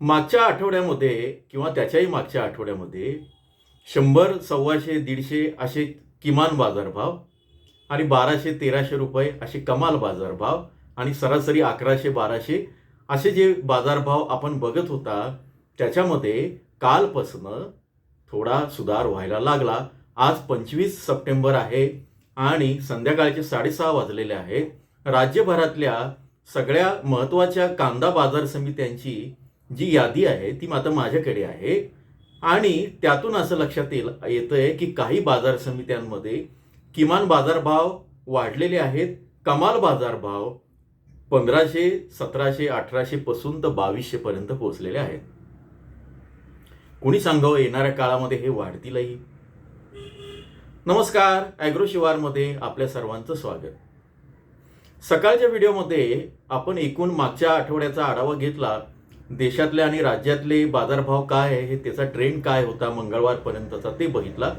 मागच्या आठवड्यामध्ये किंवा त्याच्याही मागच्या आठवड्यामध्ये शंभर सव्वाशे दीडशे असे किमान बाजारभाव आणि बाराशे तेराशे रुपये असे कमाल बाजारभाव आणि सरासरी अकराशे बाराशे असे जे बाजारभाव आपण बघत होता त्याच्यामध्ये कालपासनं थोडा सुधार व्हायला लागला. आज पंचवीस सप्टेंबर आहे आणि संध्याकाळचे साडेसहा वाजलेले आहेत. राज्यभरातल्या सगळ्या महत्त्वाच्या कांदा बाजार समित्यांची जी यादी आहे ती मात्र माझ्याकडे आहे. आणि त्यातून असं लक्षात येईल येतंय की काही बाजार समित्यांमध्ये किमान बाजारभाव वाढलेले आहेत कमाल बाजारभाव पंधराशे सतराशे अठराशे पासून तर बावीसशेपर्यंत पोहोचलेले आहेत. कुणी सांगावं येणाऱ्या काळामध्ये हे वाढतीलही. नमस्कार ॲग्रो शिवारमध्ये आपल्या सर्वांचं स्वागत. सकाळच्या व्हिडिओमध्ये आपण एकूण मागच्या आठवड्याचा आढावा घेतला देशातले आणि राज्यातले बाजारभाव काय आहे त्याचा ट्रेंड काय होता मंगळवारपर्यंतचा ते बघितला.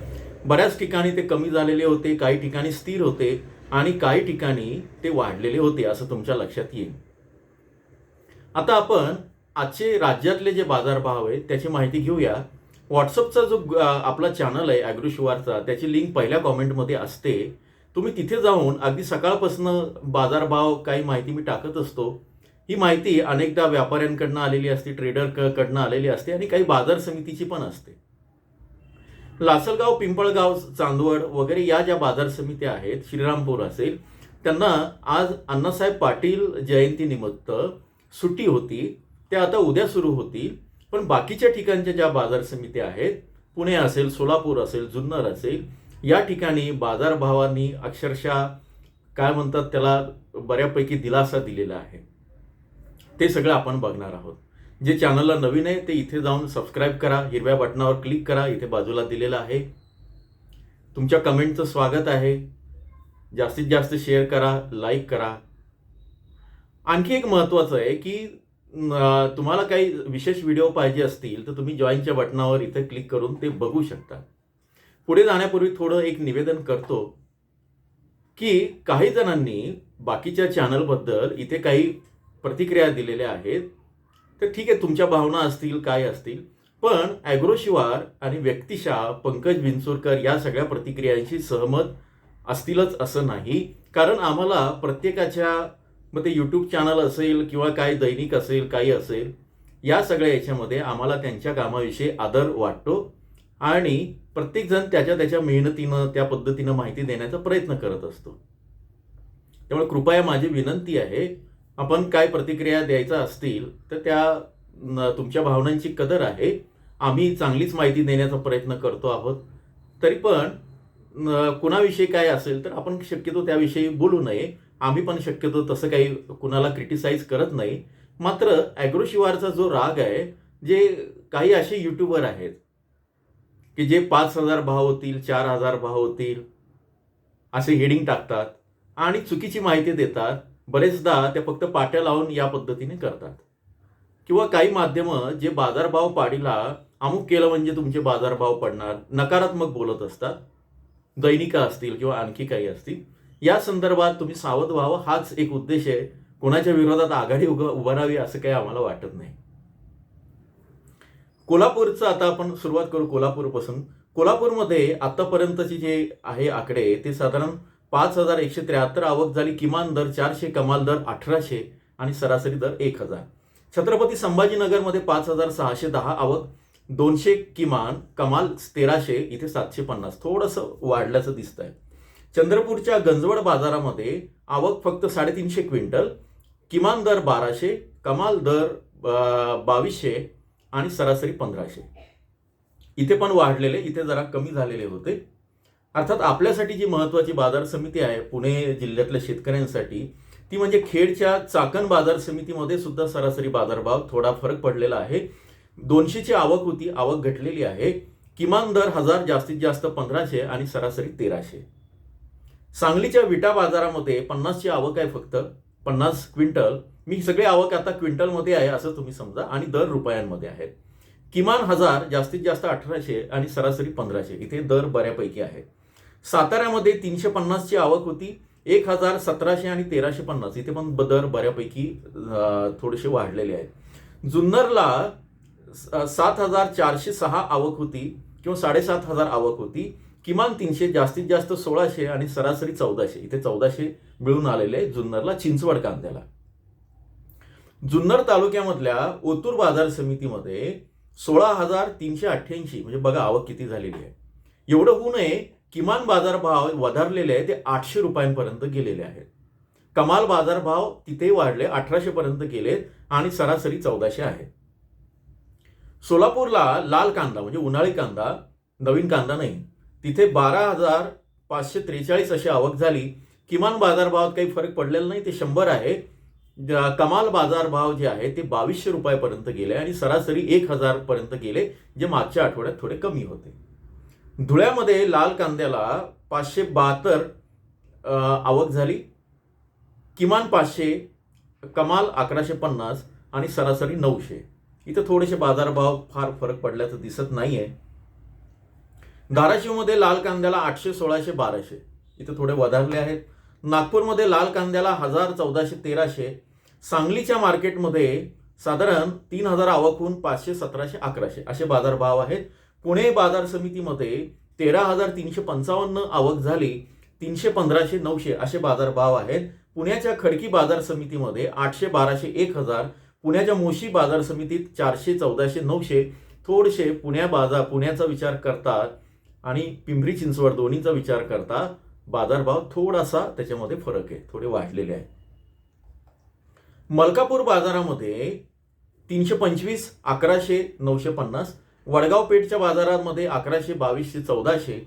बऱ्याच ठिकाणी ते कमी झालेले होते काही ठिकाणी स्थिर होते आणि काही ठिकाणी ते वाढलेले होते असं तुमच्या लक्षात येईल. आता आपण आजचे राज्यातले जे बाजारभाव आहेत त्याची माहिती घेऊया. व्हॉट्सअपचा जो आपला चॅनल आहे ॲग्रोशिवारचा त्याची लिंक पहिल्या कॉमेंटमध्ये असते. तुम्ही तिथे जाऊन अगदी सकाळपासून बाजारभाव काही माहिती मी टाकत असतो. ही माहिती अनेकदा व्यापाऱ्यांकडनं आलेली असते ट्रेडर क- कडनं आलेली असते आणि काही बाजार समितीची पण असते. लासलगाव पिंपळगाव चांदवड वगैरे या ज्या बाजार समित्या आहेत श्रीरामपूर असेल त्यांना आज अण्णासाहेब पाटील जयंतीनिमित्त सुट्टी होती. त्या आता उद्या सुरू होतील. पण बाकीच्या ठिकाणच्या ज्या बाजार समित्या आहेत पुणे असेल सोलापूर असेल जुन्नर असेल या ठिकाणी बाजारभावांनी अक्षरशः काय म्हणतात त्याला बऱ्यापैकी दिलासा दिलेला आहे. ते सगळं आपण बघणार आहोत. जे चॅनलला नवीन आहे ते इथे जाऊन सबस्क्राईब करा हिरव्या बटनावर क्लिक करा इथे बाजूला दिलेलं आहे. तुमच्या कमेंटचं स्वागत आहे. जास्तीत जास्त शेअर करा लाईक करा. आणखी एक महत्त्वाचं आहे की तुम्हाला काही विशेष व्हिडिओ पाहिजे असतील तर तुम्ही जॉईनच्या बटनावर इथे क्लिक करून ते बघू शकता. पुढे जाण्यापूर्वी थोडं एक निवेदन करतो की काही जणांनी बाकीच्या चॅनलबद्दल इथे काही प्रतिक्रिया दिलेल्या आहेत तर ठीक आहे तुमच्या भावना असतील काय असतील. पण ॲग्रोशिवार आणि व्यक्तिशा पंकज विंचुरकर या सगळ्या प्रतिक्रियांशी सहमत असतीलच असं नाही. कारण आम्हाला प्रत्येकाच्या मग ते यूट्यूब चॅनल असेल किंवा काय दैनिक असेल काही असेल या सगळ्या याच्यामध्ये आम्हाला त्यांच्या कामाविषयी आदर वाटतो आणि प्रत्येकजण त्याच्या त्याच्या मेहनतीनं त्या पद्धतीनं माहिती देण्याचा प्रयत्न करत असतो. त्यामुळे कृपया माझी विनंती आहे आपण काय प्रतिक्रिया द्यायचा असतील तर त्या तुमच्या भावनांची कदर आहे. आम्ही चांगलीच माहिती देण्याचा प्रयत्न करतो आहोत. तरी पण कुणाविषयी काय असेल तर आपण शक्यतो त्याविषयी बोलू नये. आम्ही पण शक्यतो तसं काही कुणाला क्रिटिसाइज करत नाही. मात्र ॲग्रो शिवारचा जो राग आहे जे काही असे युट्यूबर आहेत की जे पाच हजार भाव होतील चार हजार भाव होतील असे हेडिंग टाकतात आणि चुकीची माहिती देतात बरेचदा ते फक्त पाट्या लावून या पद्धतीने करतात. किंवा काही माध्यमं जे बाजारभाव पाडीला अमुक केलं म्हणजे तुमचे बाजारभाव पडणार नकारात्मक बोलत असतात दैनिका असतील किंवा आणखी काही असतील या संदर्भात तुम्ही सावध व्हावं. हाच एक उद्देश आहे. कोणाच्या विरोधात आघाडी उग उभारावी असं काही आम्हाला वाटत नाही. कोल्हापूरचं आता आपण सुरुवात करू कोल्हापूरपासून. कोल्हापूरमध्ये आतापर्यंतचे जे आहे आकडे ते साधारण पाच हजार एकशे त्र्याहत्तर आवक झाली किमान दर चारशे कमाल दर अठराशे आणि सरासरी दर एक हजार. छत्रपती संभाजीनगरमध्ये पाच हजार सहाशे दहा आवक दोनशे किमान कमाल तेराशे इथे सातशे पन्नास. थोडंसं वाढल्याचं दिसत आहे चंद्रपूरच्या गंजवड बाजारामध्ये आवक फक्त साडेतीनशे क्विंटल किमान दर बाराशे कमाल दर बावीसशे आणि सरासरी पंधराशे. इथे पण वाढलेले इथे जरा कमी झालेले होते. अर्थात आपल्यासाठी जी महत्त्वाची बाजार समिती आहे पुणे जिल्ह्यातल्या शेतकऱ्यांसाठी ती म्हणजे खेडच्या चाकण बाजार समितीमध्ये सुद्धा सरासरी बाजारभाव थोडा फरक पडलेला आहे. दोनशेची आवक होती आवक घटलेली आहे. किमान दर हजार जास्तीत जास्त पंधराशे आणि सरासरी तेराशे. सांगलीच्या विटा बाजारामध्ये पन्नासची आवक आहे फक्त पन्नास क्विंटल. मी सगळे आवक आता क्विंटलमध्ये आहे असं तुम्ही समजा आणि दर रुपयांमध्ये आहेत किमान हजार जास्तीत जास्त अठराशे आणि सरासरी पंधराशे. इथे दर बऱ्यापैकी आहे. साताऱ्यामध्ये तीनशे पन्नासची आवक होती. एक हजार सतराशे आणि तेराशे पन्नास. इथे पण ब- दर बऱ्यापैकी थोडेसे वाढलेले आहेत. जुन्नरला सात हजार चारशे सहा आवक होती किंवा साडेसात हजार आवक होती. किमान तीनशे जास्तीत जास्त सोळाशे आणि सरासरी चौदाशे. इथे चौदाशे मिळून आलेले आहे जुन्नरला चिंचवड कांद्याला. जुन्नर तालुक्यामधल्या ओतूर बाजार समितीमध्ये सोळा हजार तीनशे अठ्ठ्याऐंशी म्हणजे बघा आवक किती झालेली आहे. एवढं होऊ नये किमान बाजारभाव वधारलेले आहे ते आठशे रुपयांपर्यंत गेलेले आहेत. कमाल बाजारभाव तिथे वाढले अठराशे पर्यंत गेलेत आणि सरासरी चौदाशे आहे सोलापूरला लाल कांदा म्हणजे उन्हाळी कांदा नवीन कांदा नाही. तिथे बारा हजार पाचशे त्रेचाळीस अशी आवक झाली. किमान बाजारभावात काही फरक पडलेला नाही ते शंभर आहे. कमाल बाजारभाव जे आहे ते बावीसशे रुपयापर्यंत गेले आणि सरासरी एक हजारपर्यंत गेले जे मागच्या आठवड्यात थोडे कमी होते. धुळ्यामध्ये लाल कांद्याला पाचशे बहात्तर आवक झाली. किमान पाचशे कमाल अकराशे पन्नास आणि सरासरी नऊशे. इथं थोडेसे बाजारभाव फार फरक पडल्याचं दिसत नाहीये. धाराशिवमध्ये लाल कांद्याला आठशे सोळाशे बाराशे. इथं थोडे वधारले आहेत. नागपूरमध्ये लाल कांद्याला हजार चौदाशे तेराशे. सांगलीच्या मार्केटमध्ये साधारण तीन हजार आवक होऊन पाचशे सतराशे अकराशे असे बाजारभाव आहेत. पुणे बाजार समितीमध्ये तेरा हजार तीनशे पंचावन्न आवक झाली तीनशे पंधराशे नऊशे असे बाजार भाव आहेत. पुण्याच्या खडकी बाजार समितीमध्ये आठशे बाराशे एक हजार पुण्याच्या मोशी बाजार समितीत चारशे चौदाशे नऊशे थोडशे पुण्या बाजार पुण्याचा विचार करतात आणि पिंपरी चिंचवड दोन्हीचा विचार करता बाजारभाव थोडासा त्याच्यामध्ये फरक आहे थोडे वाढलेले आहे मलकापूर बाजारामध्ये तीनशे पंचवीस अकराशे नऊशे पन्नास वडगाव पेठच्या बाजारामध्ये अकराशे बावीसशे चौदाशे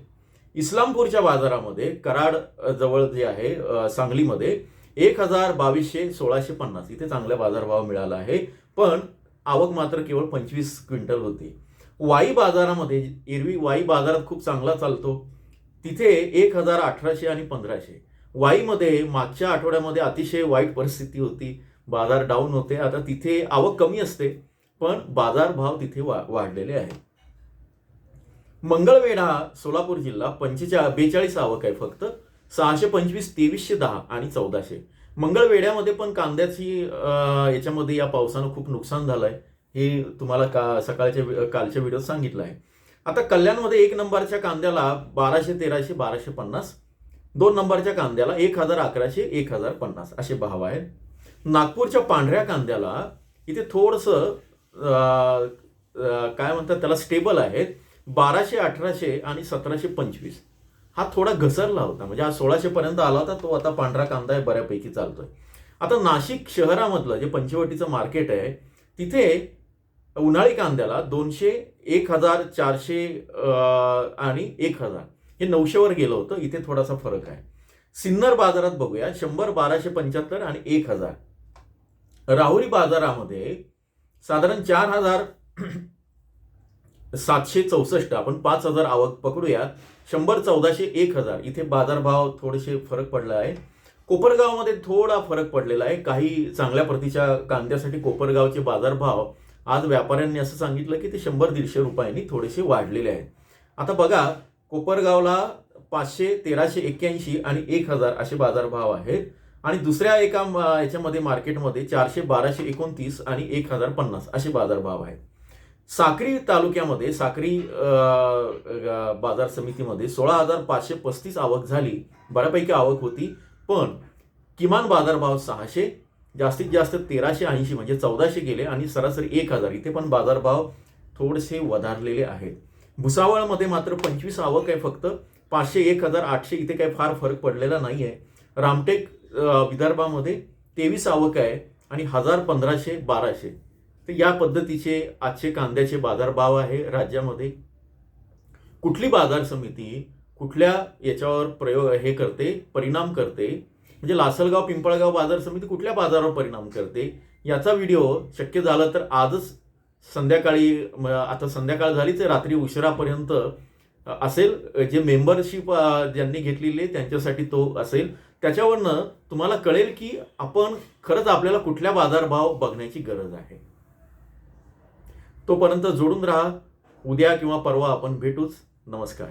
इस्लामपूरच्या बाजारामध्ये कराड जवळ जे आहे सांगलीमध्ये एक हजार बावीसशे सोळाशे पन्नास. इथे चांगला बाजारभाव मिळाला आहे. पण आवक मात्र केवळ पंचवीस क्विंटल होती. वाई बाजारामध्ये एरवी वाई बाजारात खूप चांगला चालतो. तिथे एक हजार अठराशे आणि पंधराशे. वाईमध्ये मागच्या आठवड्यामध्ये अतिशय वाईट परिस्थिती होती. बाजार डाऊन होते. आता तिथे आवक कमी असते. पण बाजारभाव तिथे वा वाढलेले आहे मंगळवेढा सोलापूर जिल्हा पंचेचा बेचाळीस आवक आहे फक्त? सहाशे पंचवीस तेवीसशे दहा आणि चौदाशे. मंगळवेढ्यामध्ये पण कांद्याची याच्यामध्ये या पावसानं खूप नुकसान झालंय. हे तुम्हाला का सकाळच्या कालच्या व्हिडिओत सांगितलं आहे. आता कल्याणमध्ये एक नंबरच्या कांद्याला बाराशे तेराशे बाराशे पन्नास दोन नंबरच्या कांद्याला एक हजार अकराशे एक हजार पन्नास असे भाव आहेत. नागपूरच्या पांढऱ्या कांद्याला इथे थोडंसं काय म्हणतात त्याला स्टेबल आहेत बाराशे अठराशे आणि सतराशे पंचवीस. हा थोडा घसरला होता. म्हणजे हा सोळाशेपर्यंत आला होता तो आता पांढरा कांदा आहे बऱ्यापैकी चालतोय. आता नाशिक शहरामधलं जे पंचवटीचं मार्केट आहे तिथे उन्हाळी कांद्याला दोनशे एक हजार चारशे आणि एक हजार हे नऊशेवर गेलं होतं. इथे थोडासा फरक आहे. सिन्नर बाजारात बघूया. शंभर बाराशे पंच्याहत्तर आणि एक हजार. राहुरी बाजारामध्ये साधारण चार हजार सातशे चौसष्ट आपण पाच हजार आवक पकडूया शंभर चौदाशे एक हजार. इथे बाजारभाव थोडेसे फरक पडला आहे. कोपरगावमध्ये थोडा फरक पडलेला आहे. काही चांगल्या प्रतीच्या कांद्यासाठी कोपरगावचे बाजारभाव आज व्यापाऱ्यांनी असं सांगितलं की ते शंभर दीडशे रुपयांनी थोडेसे वाढलेले आहेत. आता बघा कोपरगावला पाचशे तेराशे एक्क्याऐंशी आणि एक हजार असे बाजारभाव आहेत. आणि दुसऱ्या एका याच्यामध्ये मार्केटमध्ये चारशे बाराशे एकोणतीस आणि एक हजार पन्नास असे बाजारभाव आहेत. साक्री तालुक्यामध्ये साक्री बाजार समितीमध्ये सोळा हजार पाचशे पस्तीस आवक झाली. बऱ्यापैकी आवक होती पण किमान बाजारभाव सहाशे जास्तीत जास्त तेराशे ऐंशी म्हणजे चौदाशे गेले आणि सरासरी एक हजार. इथे पण बाजारभाव थोडेसे वधारलेले आहेत. भुसावळमध्ये मात्र पंचवीस आवक आहे फक्त. पाचशे एक हजार आठशे इथे काही फार फरक पडलेला नाही आहे रामटेक विदर्भामध्ये तेवीस आवक आहे आणि हजार पंधराशे बाराशे. तर या पद्धतीचे आजचे कांद्याचे बाजारभाव आहे राज्यामध्ये. कुठली बाजार समिती कुठल्या याच्यावर प्रयोग हे करते परिणाम करते? म्हणजे लासलगाव पिंपळगाव बाजार समिती कुठल्या बाजारावर परिणाम करते? याचा व्हिडिओ शक्य झाला तर आजच संध्याकाळी आता संध्याकाळ झालीच रात्री उशिरापर्यंत असेल जे मेंबरशिप ज्यांनी घेतलेली आहे त्यांच्यासाठी तो असेल. त्याच्यावरनं तुम्हाला कळेल की आपण खरंच आपल्याला कुठल्या बाजारभाव बघण्याची गरज आहे. तोपर्यंत जोडून राहा. उद्या किंवा परवा आपण भेटूच. नमस्कार.